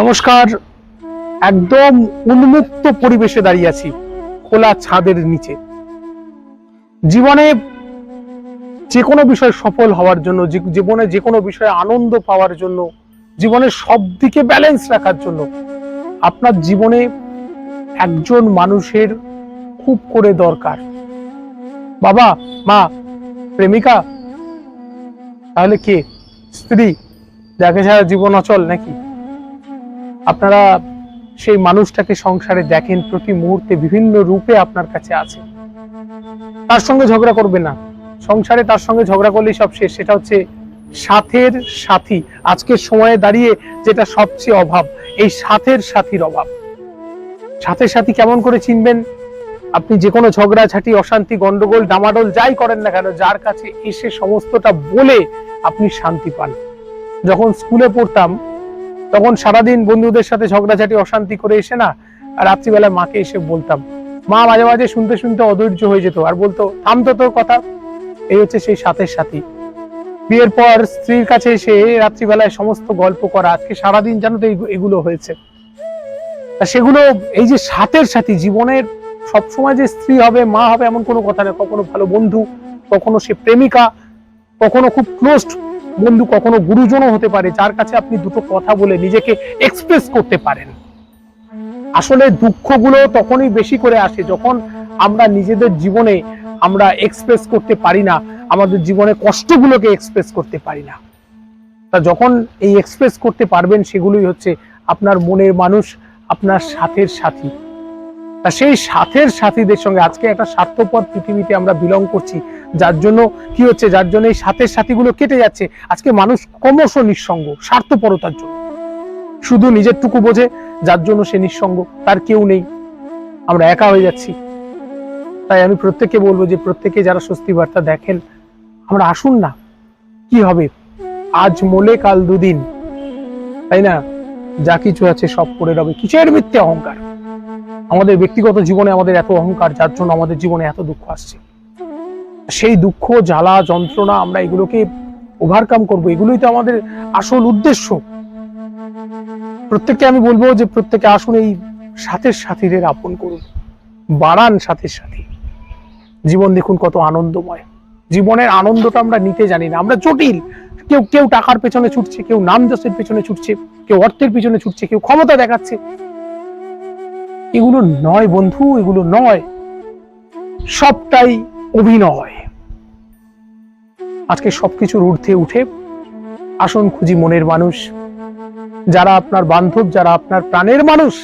নমস্কার। একদম উন্মুক্ত পরিবেশে দাঁড়িয়ে আছি, খোলা ছাদের নিচে। জীবনে যে কোনো বিষয় সফল হওয়ার জন্য জীবনে যে কোনো বিষয়ে আনন্দ পাওয়ার জন্য জীবনের সব দিকে ব্যালেন্স রাখার জন্য আপনার জীবনে একজন মানুষের খুব করে দরকার। বাবা, মা, প্রেমিকা, তাহলে কে? স্ত্রী? যাকে ছাড়া জীবন অচল নাকি? আপনারা সেই মানুষটাকে সংসারে দেখেন প্রতি মুহূর্তে বিভিন্ন রূপে আপনার কাছে আছে। তার সঙ্গে ঝগড়া করবে না। সংসারে তার সঙ্গে ঝগড়া করলেই সব শেষ। সেটা হচ্ছে সাথের সাথী। আজকের সময়ে দাঁড়িয়ে যেটা সবচেয়ে অভাব, এই সাথের সাথীর অভাব। সাথের সাথী কেমন করে চিনবেন? আপনি যে কোনো ঝগড়াঝাটি অশান্তি, গন্ডগোল, ডামাডোল যাই করেন না কেন, যার কাছে এসে সমস্তটা বলে আপনি শান্তি পান। যখন স্কুলে পড়তাম তখন সারাদিন বন্ধুদের সাথে ঝগড়াঝাটি, অশান্তি করে এসে না আর রাত্রিবেলায় মাকে এসে বলতাম। মা মাঝে মাঝে শুনতে শুনতে অধৈর্য হয়ে যেত আর বলতো থামতো তোর কথা। এই হচ্ছে সেই সাথের সাথী। বিয়ের পর স্ত্রীর কাছে এসে রাত্রিবেলায় সমস্ত গল্প করা, আজকে সারাদিন জানো তো এগুলো হয়েছে। সেগুলো, এই যে সাথের সাথী, জীবনের সবসময় যে স্ত্রী হবে, মা হবে, এমন কোনো কথা নেই কখনো ভালো বন্ধু, কখনো সে প্রেমিকা, কখনো খুব ক্লোজ বন্ধু, কখনো গুরুজনও হতে পারে যার কাছে আপনি দুটো কথা বলে নিজেকে এক্সপ্রেস করতে পারেন। আসলে দুঃখগুলো তখনই বেশি করে আসে যখন আমরা নিজেদের জীবনে আমরা এক্সপ্রেস করতে পারি না, আমাদের জীবনে কষ্টগুলোকে এক্সপ্রেস করতে পারি না। তা যখন এই এক্সপ্রেস করতে পারবেন, সেগুলোই হচ্ছে আপনার মনের মানুষ, আপনার সাথের সাথী। তা সেই সাথের সাথীদের সঙ্গে আজকে একটা স্বার্থপর পৃথিবীতে আমরা বিলং করছি। যার জন্য কি হচ্ছে? যার জন্য এই সাথের সাথীগুলো কেটে যাচ্ছে। আজকে মানুষ ক্রমশ নিঃসঙ্গ, স্বার্থপরতার জন্য। শুধু নিজেরটুকু বোঝে, যার জন্য সে নিঃসঙ্গ, তার কেউ নেই। আমরা একা হয়ে যাচ্ছি। তাই আমি প্রত্যেককে বলব যে প্রত্যেকে যারা স্বস্তি বার্তা দেখেন, আমরা আসুন না। কি হবে? আজ মোলে কাল দুদিন। তাই না? যা কিছু আছে সব করে রবে। কিসের মিথ্যে অহংকার? আমাদের ব্যক্তিগত জীবনে আমাদের এত অহংকার, যার জন্য আমাদের জীবনে এত দুঃখ আসছে। সেই দুঃখ, জ্বালা, যন্ত্রণা আমরা এগুলোকে ওভারকাম করব। এগুলোই তো আমাদের আসল উদ্দেশ্য। প্রত্যেককে আমি বলব যে, প্রত্যেকে আসুন এই সাথের সাথীদের আপন করুন। বাড়ান সাথের সাথী। জীবন দেখুন কত আনন্দময়। জীবনের আনন্দটা আমরা নিতে জানি না। আমরা জটিল। কেউ কেউ টাকার পেছনে ছুটছে, কেউ নাম পেছনে ছুটছে, কেউ অর্থের পেছনে ছুটছে, কেউ ক্ষমতা দেখাচ্ছে। এগুলো নয় বন্ধু, এগুলো নয়। সবটাই অভিনয়। আজকে সবকিছুর ঊর্ধ্বে উঠে আসুন খুঁজি মনের মানুষ। যারা আপনার বান্ধব, যারা আপনার প্রাণের মানুষ,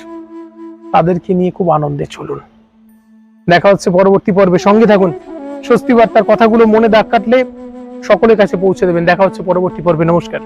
তাদেরকে নিয়ে খুব আনন্দে চলুন। দেখা হচ্ছে পরবর্তী পর্বে। সঙ্গে থাকুন। স্বস্তি বার্তার কথাগুলো মনে দাগ কাটলে সকলের কাছে পৌঁছে দেবেন। দেখা হচ্ছে পরবর্তী পর্বে। নমস্কার।